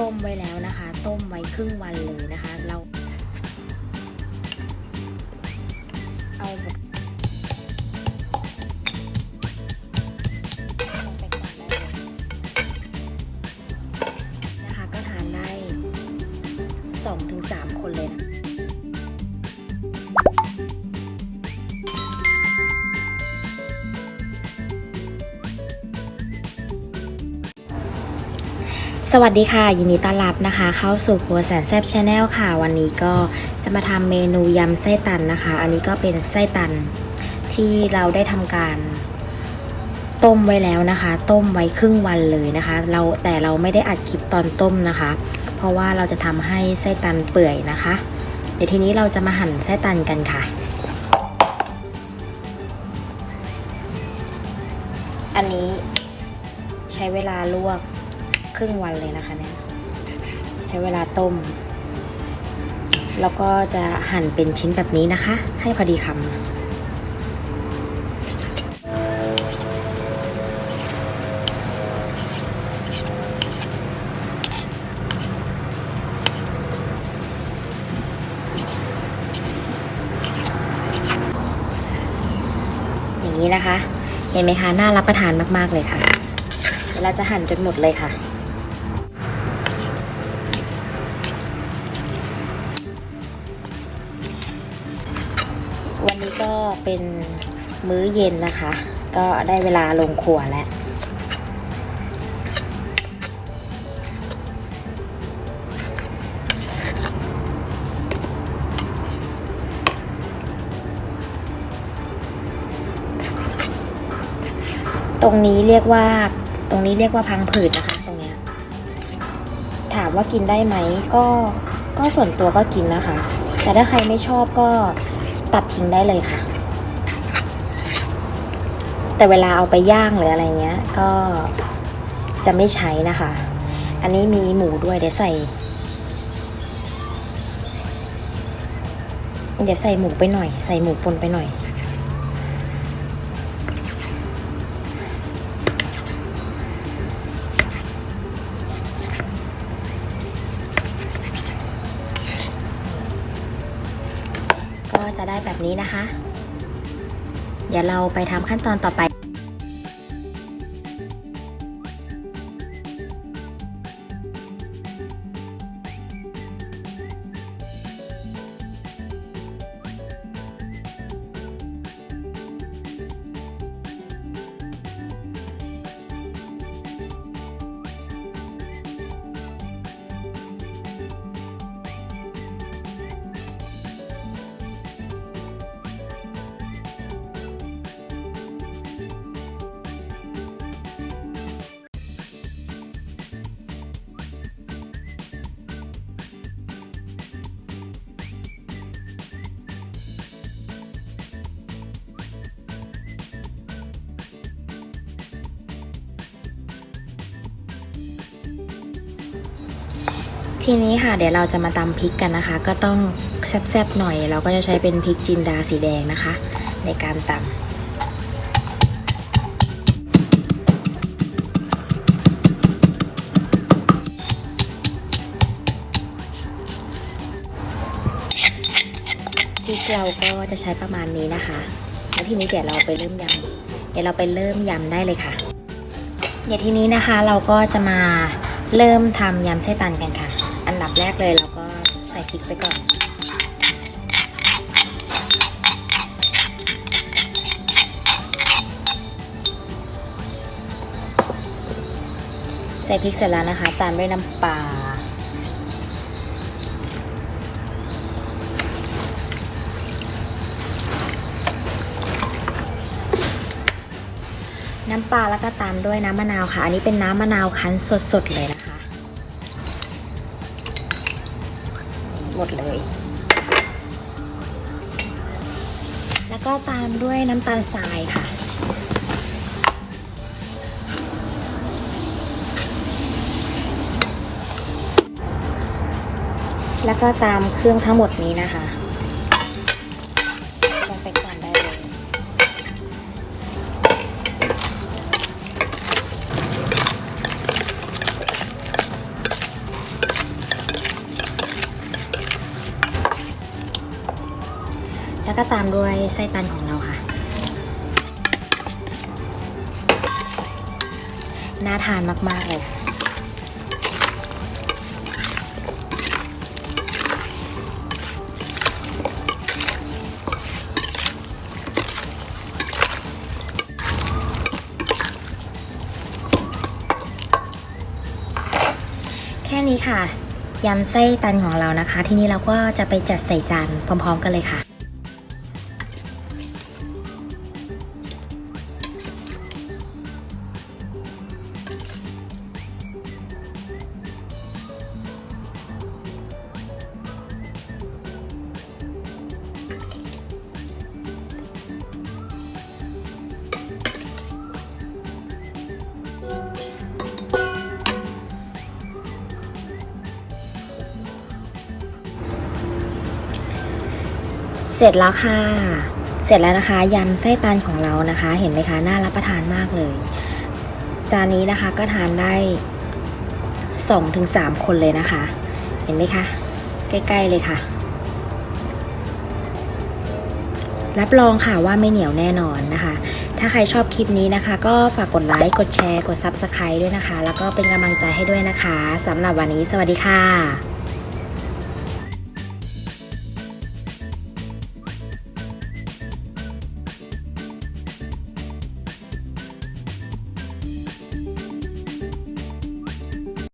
ต้มไว้แล้วนะคะ ต้มไว้ครึ่งวันเลยนะคะ เราเอา สวัสดีค่ะ ยินดีต้อนรับนะคะ เข้าสู่ครัวแสนแซ่บชาแนลค่ะ วันนี้ก็จะมาทำเมนูยำไส้ตันนะคะ อันนี้ก็เป็นไส้ตันที่เราได้ทำการ ต้มไว้แล้วนะคะ ต้มไว้ครึ่งวันเลยนะคะ เราแต่เราไม่ได้อัดคลิปตอนต้มนะคะ เพราะว่าเราจะทำให้ไส้ตันเปื่อยนะคะ เดี๋ยวทีนี้เราจะมาหั่นไส้ตันกันค่ะ อันนี้ใช้เวลาลวก ครึ่งวันเลยนะคะเนี่ยใช้เวลาต้ม แล้วก็จะหั่นเป็นชิ้นแบบนี้นะคะ ให้พอดีคำอย่างนี้นะคะ เห็นไหมคะ น่ารับประทานมาก ๆ เลยค่ะเดี๋ยวเราจะหั่นจนหมดเลยค่ะ นนี้ก็เป็นมื้อเย็นนะคะ ก็ได้เวลาลงครัวแล้วตรงนี้เรียกว่าตรงนี้เรียกว่าพังผืดนะคะ ตรงเนี้ยถามว่ากินได้ไหมก็ก็ส่วนตัวก็กินนะคะ แต่ถ้าใครไม่ชอบก็ ตัดทิ้งได้เลยค่ะ แต่เวลาเอาไปย่างหรืออะไรเงี้ย ก็จะไม่ใช้นะคะ อันนี้มีหมูด้วยเดี๋ยวใส่เดี๋ยวใส่หมูไปหน่อย ใส่หมูปนไปหน่อย จะได้แบบนี้นะคะ เดี๋ยวเราไปทำขั้นตอนต่อไป ทีนี้ค่ะเดี๋ยวเราจะมาตำพริกกันนะคะ ก็ต้องแซ่บๆหน่อย เราก็จะใช้เป็นพริกจินดาสีแดงนะคะ ในการตำพริกเราก็จะใช้ประมาณนี้นะคะ แล้วทีนี้เดี๋ยวเราไปเริ่มยำเดี๋ยวเราไปเริ่มยำได้เลยค่ะ เดี๋ยวทีนี้นะคะเราก็จะมาเริ่มทำยำไส้ตันกันค่ะ อันดับแรกเลยเราก็ใส่พริกไปก่อน ใส่พริกเสร็จแล้วนะคะ ตามด้วยน้ำปลาน้ำปลาแล้วก็ตามด้วยน้ำมะนาวค่ะ อันนี้เป็นน้ำมะนาวคั้นสดๆเลยนะ หมดเลย แล้วก็ตามด้วยน้ำตาลทรายค่ะ แล้วก็ตามเครื่องทั้งหมดนี้นะคะลงไปก่อนได้เลย น แล้วก็ตามด้วยไส้ตันของเราค่ะ น่าทานมาก ๆ เลยแค่นี้ค่ะยำไส้ตันของเรานะคะ ที่นี้เราก็จะไปจัดใส่จานพร้อม ๆ กันเลยค่ะ เสร็จแล้วค่ะ เสร็จแล้วนะคะยำไส้ตันของเรานะคะ เห็นไหมคะน่ารับประทานมากเลย จานนี้นะคะก็ทานได้2-3ถึง3คนเลยนะคะ เห็นไหมคะ ใกล้ๆเลยค่ะ รับรองค่ะว่าไม่เหนียวแน่นอนนะคะ ถ้าใครชอบคลิปนี้นะคะ ก็ฝากกดไลค์ กดแชร์ กด Subscribe ด้วยนะคะ แล้วก็เป็นกำลังใจให้ด้วยนะคะสำหรับวันนี้สวัสดีค่ะ